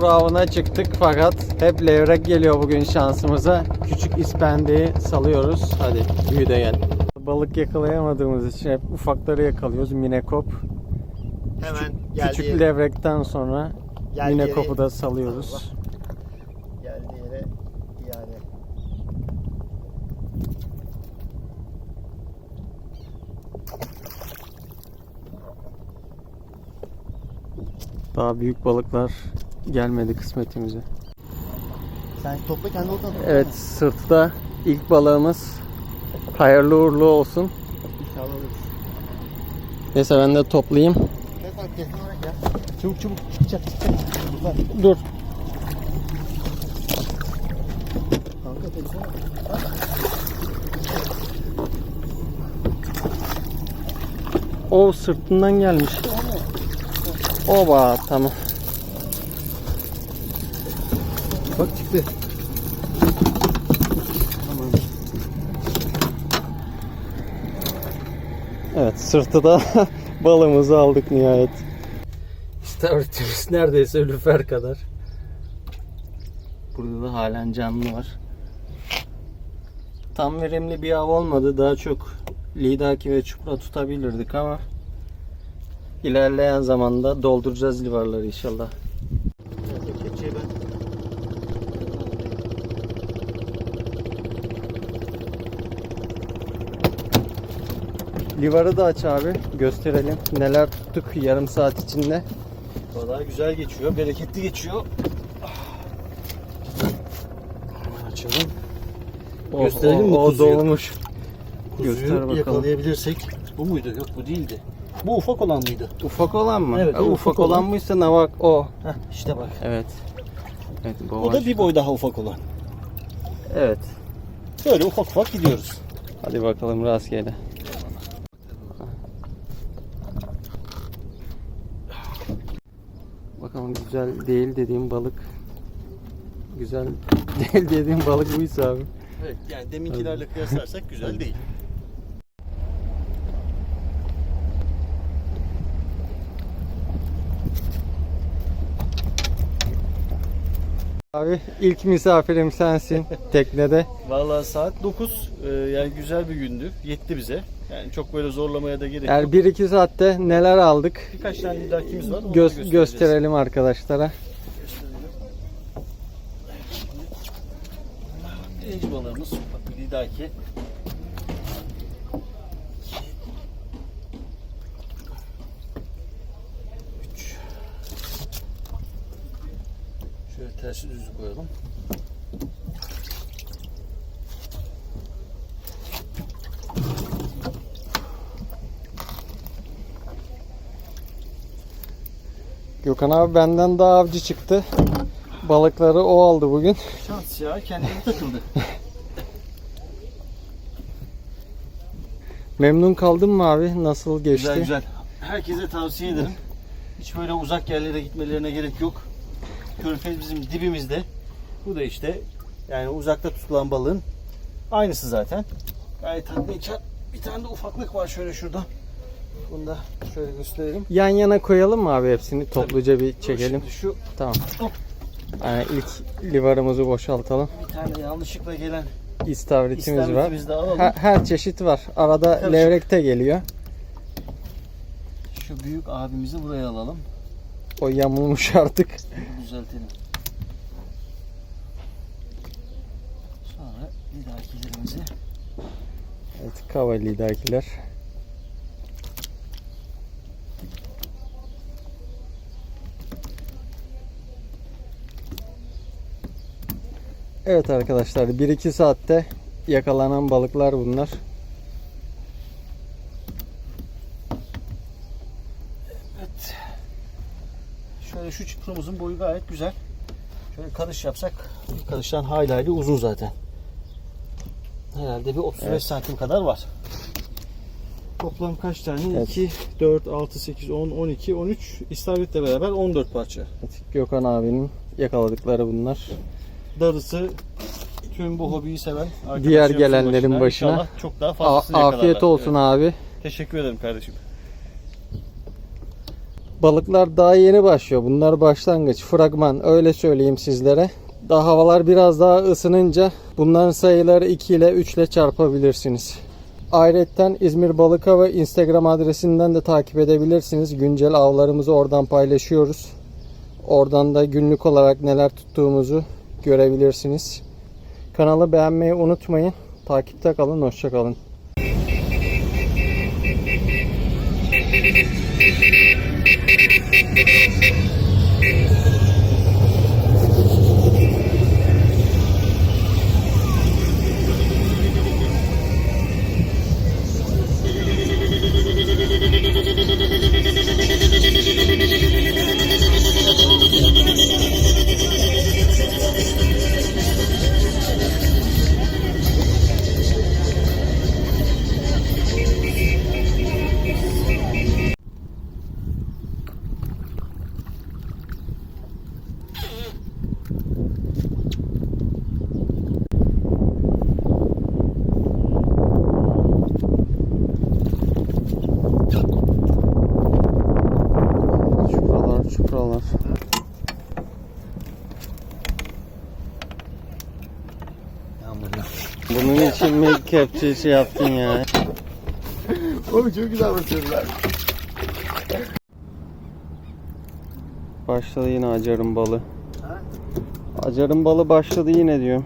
çupra avına çıktık fakat hep levrek geliyor bugün şansımıza. Küçük ispendeyi salıyoruz. Hadi büyü de gel. Balık yakalayamadığımız için hep ufakları yakalıyoruz. Minekop. Hemen Küçük levrekten sonra Geldiği minekop'u yere- da salıyoruz. geldiği yere yani Daha büyük balıklar gelmedi kısmetimize. sen topla kendi oltan topla. Evet sırtta ilk balığımız hayırlı uğurlu olsun. İnşallah alırız. Neyse ben de toplayayım. Gel sen kesin olarak gel. Çabuk çabuk çıkacak çıkacak. Dur. Kanka telefon. O sırtından gelmiş. Oba tamam. Bak çıktı. Tamam. Evet sırtı da balığımızı aldık nihayet. İstavritimiz neredeyse lüfer kadar. Burada da halen canlı var. Tam verimli bir av olmadı. Daha çok lidaki ve çupra tutabilirdik ama ilerleyen zamanda dolduracağız livarları inşallah. Kepçeyi ben. Livarı da aç abi. Gösterelim. Neler tuttuk yarım saat içinde. Valla güzel geçiyor. Bereketli geçiyor. Açalım. Oh, Gösterelim mi o, o kuzuyu? dolmuş. Göster Kuzuyu bakalım. yakalayabilirsek. Bu muydu? Yok bu değildi. Bu ufak olan mıydı? Ufak olan mı? Evet, Ha, o ufak, ufak olan olan. mıysa ne bak o. Heh, işte bak. Evet. Evet, bu O da bir boy daha ufak olan. Evet. Böyle ufak ufak gidiyoruz. Hadi bakalım rastgele. Güzel değil dediğim balık. Güzel değil dediğim balık buysa abi. Evet yani deminkilerle kıyaslarsak güzel değil. Abi ilk misafirim sensin teknede. Vallahi saat 9 Ee, yani güzel bir gündü. Yetti bize. Yani çok böyle zorlamaya da gerek Yani yok. 1-2 saatte neler aldık Birkaç tane idrakimiz var. onları Göz, göstereceğiz. gösterelim arkadaşlara. Balığımız bak bir lidaki. Şöyle tersi düzlü koyalım. Gökhan abi benden daha avcı çıktı. Balıkları o aldı bugün. Şans ya kendine takıldı. Memnun kaldın mı abi? Nasıl geçti? Güzel güzel. Herkese tavsiye ederim. Hiç böyle uzak yerlere gitmelerine gerek yok. Körfez bizim dibimizde. Bu da işte yani uzakta tutulan balığın aynısı zaten. Gayet tatminkar. Bir tane de ufaklık var şöyle şurada. Bunu da şöyle gösterelim. Yan yana koyalım mı abi hepsini? Topluca bir çekelim. Şimdi şu Tamam. Hop. Yani ilk livarımızı boşaltalım. bir tane yanlışlıkla gelen İstavritimiz var. istavritimizi de alalım. Her, her çeşit var. Arada Karışık. levrek de geliyor. Şu büyük abimizi buraya alalım. O yamulmuş artık. Düzeltelim. Sonra lidakilerimizi Evet, kavalidakiler. Evet arkadaşlar 1-2 saatte yakalanan balıklar bunlar. Evet. Çuprumuzun boyu gayet güzel. Şöyle karış yapsak bir karıştan hayli hayli uzun zaten. Herhalde bir 35 Evet. santim kadar var. Toplam kaç tane? Evet. 2, 4, 6, 8, 10, 12, 13. İstavritle beraber 14 parça. Evet, Gökhan abinin yakaladıkları bunlar. Darısı tüm bu hobiyi seven Diğer gelenlerin başına. İnşallah çok daha fazlasını afiyet yakalarlar. olsun Evet. abi. Teşekkür ederim kardeşim. Balıklar daha yeni başlıyor. Bunlar başlangıç, fragman öyle söyleyeyim sizlere. Daha havalar biraz daha ısınınca bunların sayıları 2 ile 3 ile çarpabilirsiniz. Ayrıca İzmir Balık Avı Instagram adresinden de takip edebilirsiniz. Güncel avlarımızı oradan paylaşıyoruz. Oradan da günlük olarak neler tuttuğumuzu görebilirsiniz. Kanalı beğenmeyi unutmayın. Takipte kalın, hoşça Yağmurlu. Bunun için mi kepçe şey yaptın ya? Oğlum çok güzel basıyorlar. Başladı yine acarın balı. Acarın balı başladı yine diyorum.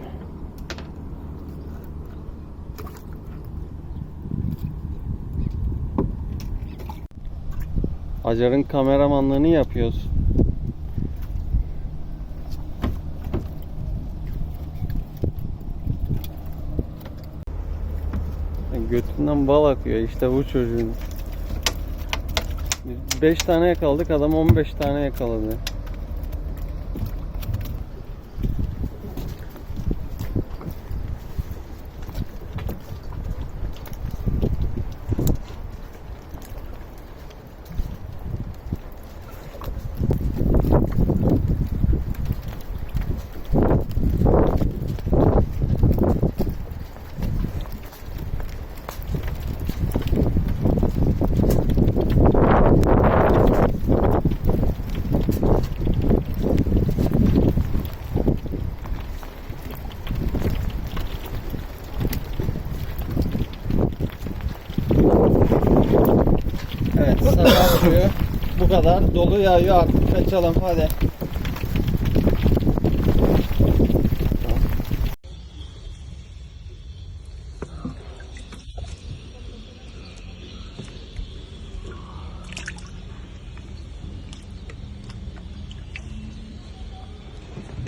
Acarın kameramanlığını yapıyoruz. Götünden bal akıyor işte bu çocuğun. 5 tane yakaladık adam 15 tane yakaladı. Sabah oluyor. Bu kadar dolu yağıyor artık kaçalım hadi.